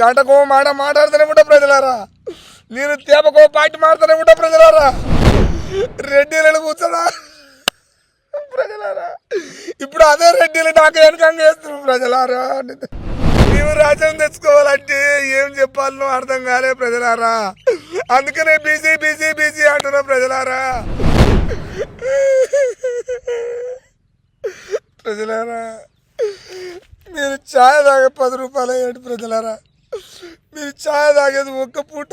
గంటకో మాట మాట్లాడుతూనే ఉంటా ప్రజలారా. నేను తేపకో పాటి మాడుతూనే ఉంటా ప్రజలారా. రెడ్డిలను కూర్చోరా ప్రజలారా ఇప్పుడు అదే రెడ్డిలు నాకు వెనకంగా వేస్తున్నారు ప్రజలారా. నీవు రాజ్యం తెచ్చుకోవాలంటే ఏం చెప్పాలనో అర్థం కాలే ప్రజలారా. అందుకనే బీజీ బీజీ బీజీ అంటున్నా ప్రజలారా. ప్రజలారా మీరు ఛాయ్ తాగే పది రూపాయలు ఏంటి ప్రజలారా. మీరు ఛాయ్ తాగేది ఒక్క పూట.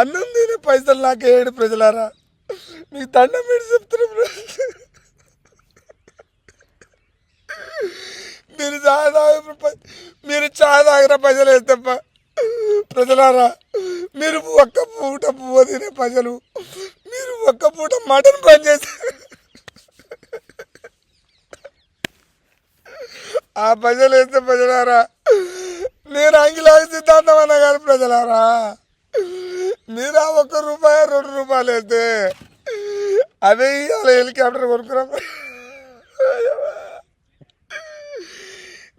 అన్నం తినే పైసలు నాకు ఏడు ప్రజలారా. మీకు దండం పెట్టి చెప్తున్నారు మీరు ఛాయ్ తాగే మీరు ఛాయ్ తాగిన పైసలు వేస్తప్ప. ప్రజలారా మీరు ఒక్క పూట పువ్వు తినే ప్రజలు మీరు ఒక్క పూట మటన్ పని చేస్తారు ఆ ప్రజలు వేస్తే ప్రజలారా నేను అంగిలాగి సిద్ధాంతం అన్న కానీ ప్రజలారా? మీరు ఆ ఒక్క రూపాయి రెండు రూపాయలు వేస్తే అదే ఇవాళ హెలికాప్టర్ కొనుక్కున్నాం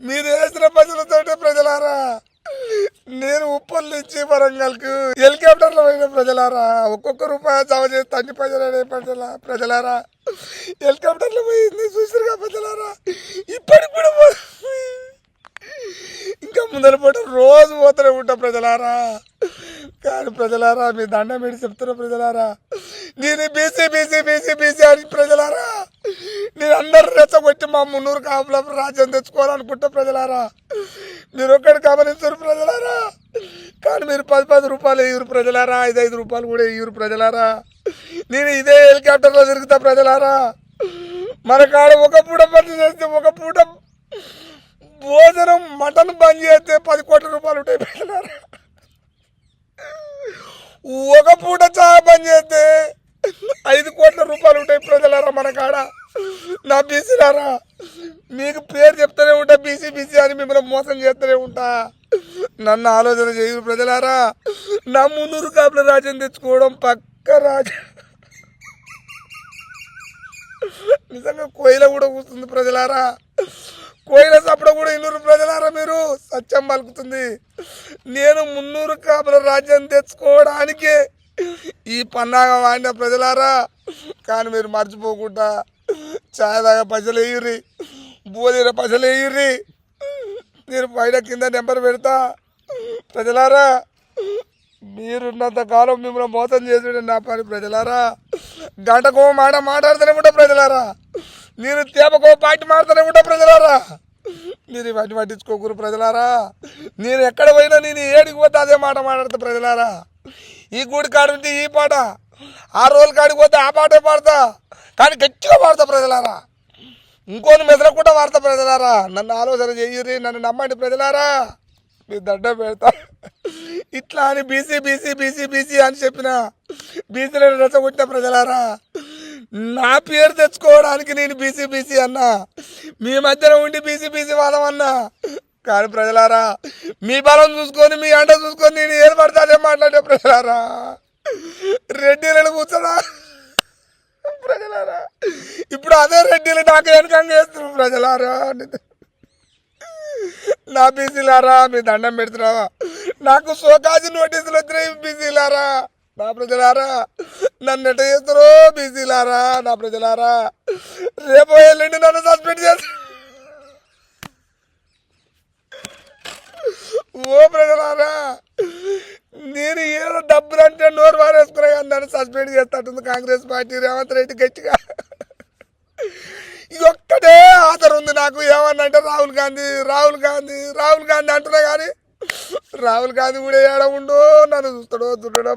మీరు వేసిన ప్రజలతోటే ప్రజలారా? నేను ఉప్పల్ నుంచి వరంగల్కు హెలికాప్టర్లో పోయిన ప్రజలారా? ఒక్కొక్క రూపాయి చవ చేస్తే అన్ని ప్రజలనే ప్రజల ప్రజలారా? హెలికాప్టర్లో పోయింది చూసిరుగా ప్రజలారా? ఇప్పటికి కూడా ముందర పూట రోజు పోతూనే ఉంటా ప్రజలారా. కానీ ప్రజలారా మీ దండం పెట్టి చెప్తున్నా ప్రజలారా. నేను బీసీ బీసీ బీసీ బీసీ అని ప్రజలారా. నేను అందరు రెచ్చగొట్టి మా మున్నూరు కాపుల రాజ్యం తెచ్చుకోవాలనుకుంటా ప్రజలారా. మీరు ఒక్కటి గమనించరు ప్రజలారా. కానీ మీరు పది పది రూపాయలు ఇయ్యరు ప్రజలారా. ఐదు ఐదు రూపాయలు కూడా ఇయ్యరు ప్రజలారా. నేను ఇదే హెలికాప్టర్లో తిరుగుతా ప్రజలారా. మన కాడ ఒక పూట పని చేస్తే ఒక పూట భోజనం మటన్ బంద్ చేస్తే పది కోట్ల రూపాయలు ఉంటాయి ప్రజలారా ఒక పూట చా బంద్ చేస్తే ఐదు కోట్ల రూపాయలు ఉంటాయి ప్రజలారా మన కాడ. నా బీసీలారా మీకు పేరు చెప్తూనే ఉంటా బీసీ బీసీ అని మిమ్మల్ని మోసం చేస్తూనే ఉంటా. నన్ను ఆలోచన చేయరు ప్రజలారా నా మున్నూరు కాపుల రాజ్యం తెచ్చుకోవడం పక్క రాజ. నిజంగా కోయిల కూడా కూస్తుంది ప్రజలారా. కోయిల సప్ సత్యం పలుకుతుంది. నేను మున్నూరు కాపుల రాజ్యం తెచ్చుకోవడానికే ఈ పన్నాగ వాడిన ప్రజలారా. కానీ మీరు మర్చిపోకుండా ఛాయ్ తాగే పైసలు వేయుర్రి బోధిన పైసలు వేయుర్రి నేను పైన కింద నెంబర్ పెడతా. ప్రజలారా మీరున్నంత కాలం మిమ్మల్ని మోసం చేసి నా పని ప్రజలారా. గంటకో మాట మాట్లాడుతూనే ఉంటా ప్రజలారా. నేను తేపకో పాటి మాడుతూనే ఉంటా ప్రజలారా. ఇవన్నీ పట్టించుకోకూరు ప్రజలారా. నేను ఎక్కడ పోయినా నేను ఏడికి పోతే అదే మాట మాట్లాడతా ప్రజలారా. ఈ గుడి కాడుంటే ఈ పాట ఆ రోజులు కాడికి పోతే ఆ పాటే పాడతా. కానీ గట్టిగా పాడతా ప్రజలారా. ఇంకోని మెదలకుండా వాడతా ప్రజలారా. నన్ను ఆలోచన చెయ్యరి నన్ను నమ్మండి ప్రజలారా. మీ దండ పెడతా. ఇట్లా అని బీసీ బీసీ బీసీ బీసీ అని చెప్పిన బీసీలను రెచ్చగొట్టిన ప్రజలారా. నా పేరు తెచ్చుకోవడానికి నేను బీసీ బీసీ అన్నా. మీ మధ్యన ఉండి బీసీ బీసీ వాదం అన్నా. కానీ ప్రజలారా మీ బలం చూసుకొని మీ అండ చూసుకొని నేను ఏది పడితే మాట్లాడే ప్రజలారా. రెడ్డిలను కూర్చోడా ప్రజలారా ఇప్పుడు అదే రెడ్డిలు నాకు వెనకంగా చేస్తున్నారు ప్రజలారా. నా బీసీలారా మీ దండం పెడుతున్నావా? నాకు సోకాజీ నోటీసులు వచ్చినాయి బీసీలారా. నా ప్రజలారా నన్ను ఎట చేస్తారో బీసీలారా నా ప్రజలారా రేపు ఎల్లుండి నన్ను సస్పెండ్ చేస్తా. ఓ ప్రజలారా నేను ఏదో డబ్బులు అంటే నోరు వారేసుకున్నా కానీ నన్ను సస్పెండ్ చేస్తాటుంది కాంగ్రెస్ పార్టీ రేవంత్ రెడ్డి గట్టిగా. ఇది ఒక్కటే ఆధారం ఉంది నాకు. ఏమన్నా అంటే రాహుల్ గాంధీ రాహుల్ గాంధీ రాహుల్ గాంధీ అంటున్నా కానీ రాహుల్ గాంధీ కూడా ఏడ ఉండో? నన్ను చూస్తాడో దుడ్డడో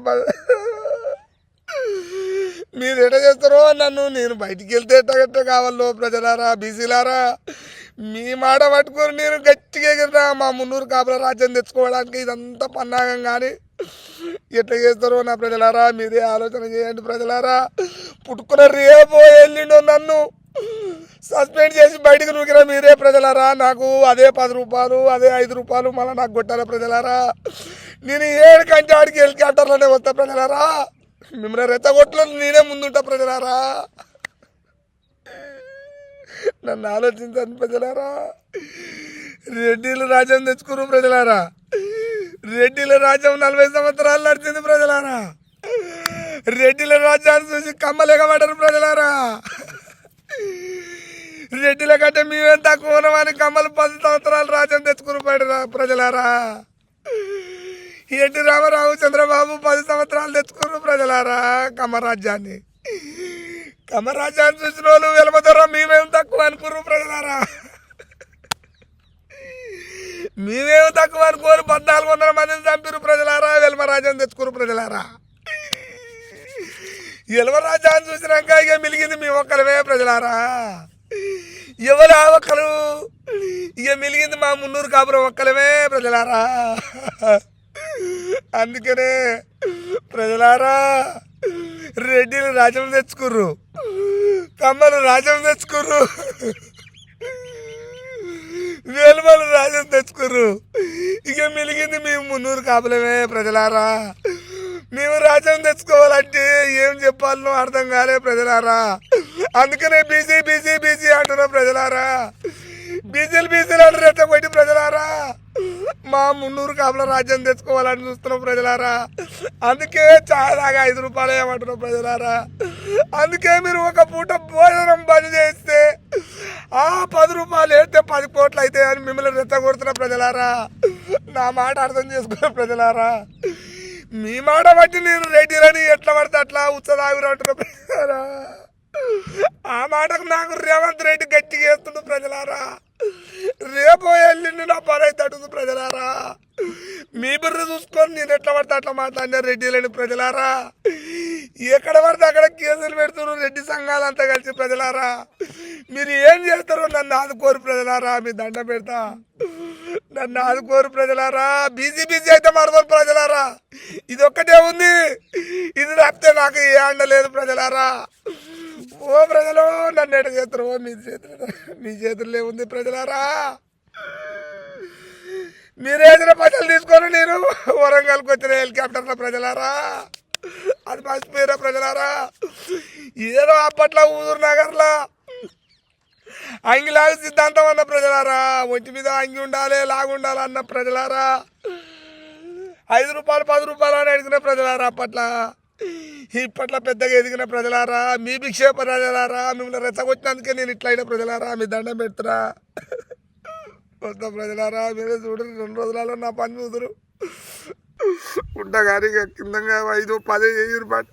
మీరు ఎట చేస్తారో నన్ను నేను బయటికి వెళ్తే ఎట్ట గట్ట కావాలో ప్రజలారా బీసీలారా? మీ మాట పట్టుకొని నేను గట్టిగా ఎగిరినా మా మున్నూరు కాపుల రాజ్యం తెచ్చుకోవడానికి ఇదంతా పన్నాగం కానీ. ఎట్లా చేస్తారో నా ప్రజలారా మీరే ఆలోచన చేయండి ప్రజలారా. పుట్టుకున్న రేపో వెళ్ళిండో నన్ను. సస్పెండ్ చేసి బయటకు నూకిన మీరే ప్రజలారా. నాకు అదే పది రూపాయలు అదే ఐదు రూపాయలు మళ్ళీ నాకు కొట్టారా ప్రజలారా? నేను ఏడు కంటే ఆడికి హెలికాప్టర్లోనే వస్తా ప్రజలారా? మిమ్మల్ని రెచ్చగొట్లు నేనే ముందుంటా ప్రజలారా? నన్ను ఆలోచించండి ప్రజలారా. రెడ్డిలు రాజ్యం తెచ్చుకురు ప్రజలారా. రెడ్డిల రాజ్యం నలభై సంవత్సరాలు నడిచింది ప్రజలారా. రెడ్డిల రాజ్యాన్ని చూసి కమ్మలేకబడ్డారు ప్రజలారా. రెడ్డిల కంటే మేమేం తక్కువ కమ్మలు పది సంవత్సరాలు రాజ్యం తెచ్చుకుని ప్రజలారా. ఎన్టీ రామారావు చంద్రబాబు పది సంవత్సరాలు తెచ్చుకున్నారు ప్రజలారా కమరాజ్యాన్ని కమరాజ్యాన్ని చూసిన వాళ్ళు వెలమదొర మేమేం తక్కువ అనుకున్నారు ప్రజలారా? మేమేం తక్కువ అనుకోరు పద్నాలుగు వందల మందిని చంపిరు ప్రజలారా వెల్మరాజ్యం తెచ్చుకున్నారు ప్రజలారా? ఎలవరాజ్యాన్ని చూసినాక ఇక మిలిగింది మీ ఒక్కరివే ప్రజలారా. ఎవరా ఒక్కరు ఇక మిలిగింది మా మున్నూరు కాపురం ఒక్కలమే ప్రజలారా. అందుకనే ప్రజలారా రెడ్డిలు రాజ్యం తెచ్చుకుర్రు. కమ్మలు రాజ్యం తెచ్చుకుర్రు. వేలుమలు రాజ్యం తెచ్చుకుర్రు. ఇక మిలిగింది మేము మున్నూరు కాపులమే ప్రజలారా. మేము రాజ్యం తెచ్చుకోవాలంటే ఏం చెప్పాలనో అర్థం కాలే ప్రజలారా. అందుకనే బీసీ బీసీ బీసీ అంటున్నాం ప్రజలారా. బీసీలు బీసీలు అంటారు ఎట్లా కొట్టి ప్రజలారా? మా మున్నూరు కాపుల రాజ్యం తెచ్చుకోవాలని చూస్తున్నాం ప్రజలారా. అందుకే చాలా ఐదు రూపాయలు ఏమంటున్నాం ప్రజలారా? అందుకే మీరు ఒక పూట భోజనం బంద్ చేస్తే ఆ పది రూపాయలు వేస్తే పది కోట్లు అయితే అని మిమ్మల్ని రెచ్చగొడుతున్న ప్రజలారా. నా మాట అర్థం చేసుకున్న ప్రజలారా. మీ మాట బట్టి నేను రెడ్డిలని ఎట్లా పడితే అట్లా ఉత్సదాగురు అంటున్నా ప్రజలారా. మాటకు నాకు రేవంత్ రెడ్డి గట్టిగా వేస్తుండు ప్రజలారా. రేపు ఎల్లుండి నా పని అయితే అడుగుతుంది ప్రజలారా. మీ బిర్ర చూసుకొని నేను ఎట్లా పడితే అట్లా మాట్లాడినా రెడ్డి లేని ప్రజలారా. ఎక్కడ పడితే అక్కడ కేసులు పెడుతున్నారు రెడ్డి సంఘాలంతా కలిసి ప్రజలారా. మీరు ఏం చేస్తారో నన్ను ఆదుకోరు ప్రజలారా మీ దండ పెడతా. నన్ను ఆదుకోరు ప్రజలారా. బీజీ బీజీ అయితే మరదలు ప్రజలారా. ఇది ఒక్కటే ఉంది. ఇది తప్పితే నాకు ఏ అండ లేదు ప్రజలారా. ఓ ప్రజలు నన్ను ఎట చేస్తారు? ఓ మీ చేతులు మీ చేతుల్లో ఉంది ప్రజలారా. మీరు ఏదైనా పైసలు తీసుకొని నేను వరంగల్కి వచ్చిన హెలికాప్టర్లో ప్రజలారా. అది మర్చిపోయారా ప్రజలారా. ఏదో అప్పట్లో ఊదూరు నగర్లో అంగిలాగా సిద్ధాంతం అన్న ప్రజలారా. ఒంటి మీద అంగి ఉండాలి లాగుండాలి అన్న ప్రజలారా. ఐదు రూపాయలు పది రూపాయలు అని అడిగిన ప్రజలారా అప్పట్లో. ఇప్పట్లో పెద్దగా ఎదిగిన ప్రజలారా మీ భిక్షే ప్రజలారా మిమ్మల్ని రెచ్చగొచ్చినందుకే నేను ఇట్లా అయిన ప్రజలారా మీ దండం పెడుతురా? కొత్త ప్రజలారా మీరే చూడరు రెండు రోజులలో నా పని చూదురు ఉంటా కానీ కిందంగా ఐదు పది వెయ్యి రూపాయలు